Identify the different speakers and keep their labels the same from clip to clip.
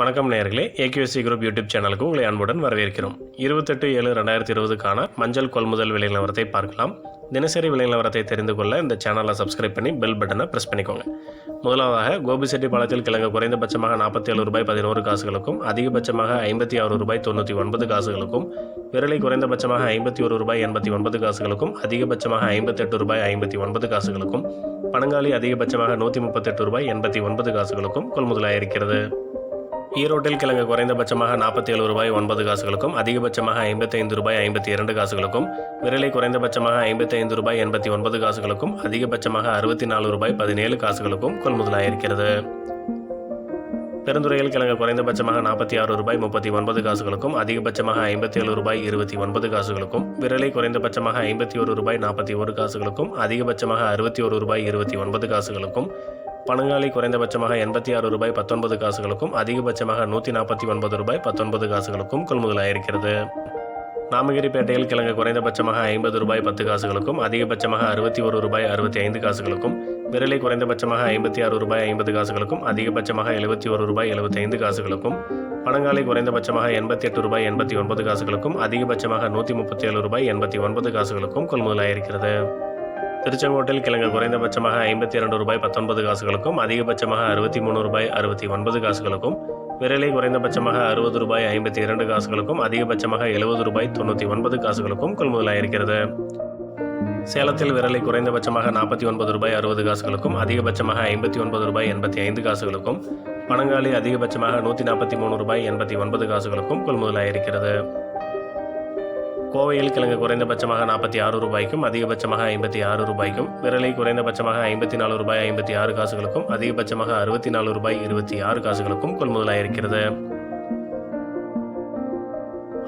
Speaker 1: வணக்கம் நேர்களே AKSC group YouTube சேனலுக்கு உங்களை அன்புடன் வரவேற்கிறோம். இருபத்தெட்டு ஏழு ரெண்டாயிரத்தி இருபதுக்கான மஞ்சள் கொள்முதல் விலை நிலவரத்தை பார்க்கலாம். தினசரி விலை நிலவரத்தை தெரிந்து கொள்ள இந்த சேனலை சப்ஸ்கிரைப் பண்ணி பெல் பட்டனை ப்ரெஸ் பண்ணிக்கோங்க. முதலாவதாக கோபிசெட்டிப்பாளையத்தில் கிழங்கு குறைந்தபட்சமாக நாற்பத்தி ஏழு ரூபாய் பதினோரு காசுகளுக்கும் அதிகபட்சமாக ஐம்பத்தி ஆறு ரூபாய் தொண்ணூற்றி ஒன்பது காசுகளுக்கும் விரலை குறைந்தபட்சமாக ஐம்பத்தி ஒரு ரூபாய் எண்பத்தி ஒன்பது காசுகளுக்கும் அதிகபட்சமாக ஐம்பத்தெட்டு ரூபாய் ஐம்பத்தி ஒன்பது காசுகளுக்கும் பனங்காலி அதிகபட்சமாக நூற்றி முப்பத்தெட்டு ரூபாய் எண்பத்தி ஒன்பது காசுகளுக்கும் கொள்முதலாயிருக்கிறது. ஈரோட்டில் கிழங்கு குறைந்தபட்சமாக நாற்பத்தி ஏழு ரூபாய் ஒன்பது காசுகளுக்கும் அதிகபட்சமாக ஐம்பத்தைந்து ரூபாய் ஐம்பத்தி இரண்டு காசுகளுக்கும் விரலை குறைந்தபட்சமாக ஐம்பத்தைந்து ரூபாய் எண்பத்தி ஒன்பது காசுகளுக்கும் அதிகபட்சமாக அறுபத்தி நாலு ரூபாய் பதினேழு காசுகளுக்கும் கொள்முதலாயிருக்கிறது. பெருந்துறையில் கிழங்கு குறைந்தபட்சமாக நாற்பத்தி ஆறு ரூபாய் முப்பத்தி ஒன்பது காசுகளுக்கும் அதிகபட்சமாக ஐம்பத்தி ஏழு ரூபாய் இருபத்தி ஒன்பது காசுகளுக்கும் விரலை குறைந்தபட்சமாக ஐம்பத்தி ஒரு ரூபாய் நாற்பத்தி ஒரு காசுகளுக்கும் அதிகபட்சமாக அறுபத்தி ஒரு ரூபாய் இருபத்தி ஒன்பது காசுகளுக்கும் பனங்காலி குறைந்தபட்சமாக எண்பத்தி ஆறு ரூபாய் பத்தொன்பது காசுகளுக்கும் அதிகபட்சமாக நூற்றி நாற்பத்தி ஒன்பது ரூபாய் பத்தொன்பது காசுகளுக்கும் கொள்முதலாயிருக்கிறது. நாமகிரிப்பேட்டையில் கிழங்கு குறைந்தபட்சமாக ஐம்பது ரூபாய் பத்து காசுகளுக்கும் அதிகபட்சமாக அறுபத்தி ஒரு ரூபாய் அறுபத்தி ஐந்து காசுகளுக்கும் விரலை குறைந்தபட்சமாக ஐம்பத்தி ஆறு ரூபாய் ஐம்பது காசுகளுக்கும் அதிகபட்சமாக எழுபத்தி ஒரு ரூபாய் எழுபத்தி ஐந்து காசுகளுக்கும் பணங்காலை குறைந்தபட்சமாக எண்பத்தி எட்டு ரூபாய் எண்பத்தி ஒன்பது காசுகளுக்கும் அதிகபட்சமாக நூற்றி முப்பத்தி ஏழு ரூபாய் எண்பத்தி ஒன்பது காசுகளுக்கும் கொள்முதலாயிருக்கிறது. திருச்செங்கோட்டில் கிழங்கு குறைந்தபட்சமாக ஐம்பத்தி இரண்டு ரூபாய் பத்தொன்பது காசுகளுக்கும் அதிகபட்சமாக அறுபத்தி மூணு ரூபாய் அறுபத்தி ஒன்பது காசுகளுக்கும் விரலை குறைந்தபட்சமாக அறுபது ரூபாய் ஐம்பத்தி இரண்டு காசுகளுக்கும் அதிகபட்சமாக எழுபது ரூபாய் தொண்ணூற்றி ஒன்பது காசுகளுக்கும் கொள்முதலாயிருக்கிறது. சேலத்தில் விரலை குறைந்தபட்சமாக நாற்பத்தி ஒன்பது ரூபாய் அறுபது காசுகளுக்கும் அதிகபட்சமாக ஐம்பத்தி ஒன்பது ரூபாய் எண்பத்தி ஐந்து காசுகளுக்கும் பனங்காலி அதிகபட்சமாக நூற்றி நாற்பத்தி மூணு ரூபாய் எண்பத்தி ஒன்பது காசுகளுக்கும் கொள்முதலாயிருக்கிறது. கோவையில் கிழங்கு குறைந்தபட்சமாக நாற்பத்தி ஆறு ரூபாய்க்கும் அதிகபட்சமாக ஐம்பத்தி ஆறு ரூபாய்க்கும் விரலை குறைந்தபட்சமாக ஐம்பத்தி நாலு ரூபாய் ஐம்பத்தி ஆறு காசுகளுக்கும் அதிகபட்சமாக அறுபத்தி நாலு ரூபாய் இருபத்தி ஆறு காசுகளுக்கும் கொள்முதலாயிருக்கிறது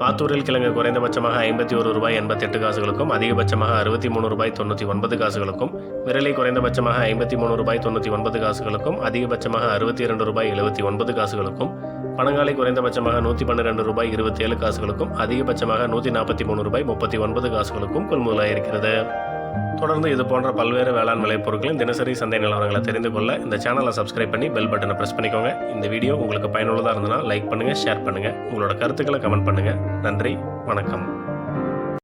Speaker 1: ஆத்தூரில் கிழங்கு குறைந்தபட்சமாக ஐம்பத்தி ஒரு ரூபாய் எண்பத்தெட்டு காசுகளுக்கும் அதிகபட்சமாக அறுபத்தி மூணு ரூபாய் தொண்ணூற்றி ஒன்பது காசுகளுக்கும் விரலை குறைந்தபட்சமாக ஐம்பத்தி மூணு ரூபாய் தொண்ணூற்றி ஒன்பது காசுகளுக்கும் அதிகபட்சமாக அறுபத்தி இரண்டு ரூபாய் எழுபத்தி ஒன்பது காசுகளுக்கும் பணங்காலை குறைந்தபட்சமாக நூற்றி பன்னிரெண்டு ரூபாய் இருபத்தி ஏழு காசுகளுக்கும் அதிகபட்சமாக நூற்றி நாற்பத்தி மூணு ரூபாய் முப்பத்தி ஒன்பது காசுகளுக்கும் கொள்முதலாயிருக்கிறது. தொடர்ந்து இது போன்ற பல்வேறு வேளாண் விளைபொருட்களின் தினசரி சந்தை நிலவரங்களை தெரிந்து கொள்ள இந்த சேனலை சப்ஸ்கிரைப் பண்ணி பெல் பட்டனை ப்ரெஸ் பண்ணிக்கோங்க. இந்த வீடியோ உங்களுக்கு பயனுள்ளதாக இருந்ததுன்னா லைக் பண்ணுங்கள் ஷேர் பண்ணுங்கள் உங்களோட கருத்துக்களை கமெண்ட் பண்ணுங்கள் நன்றி வணக்கம்.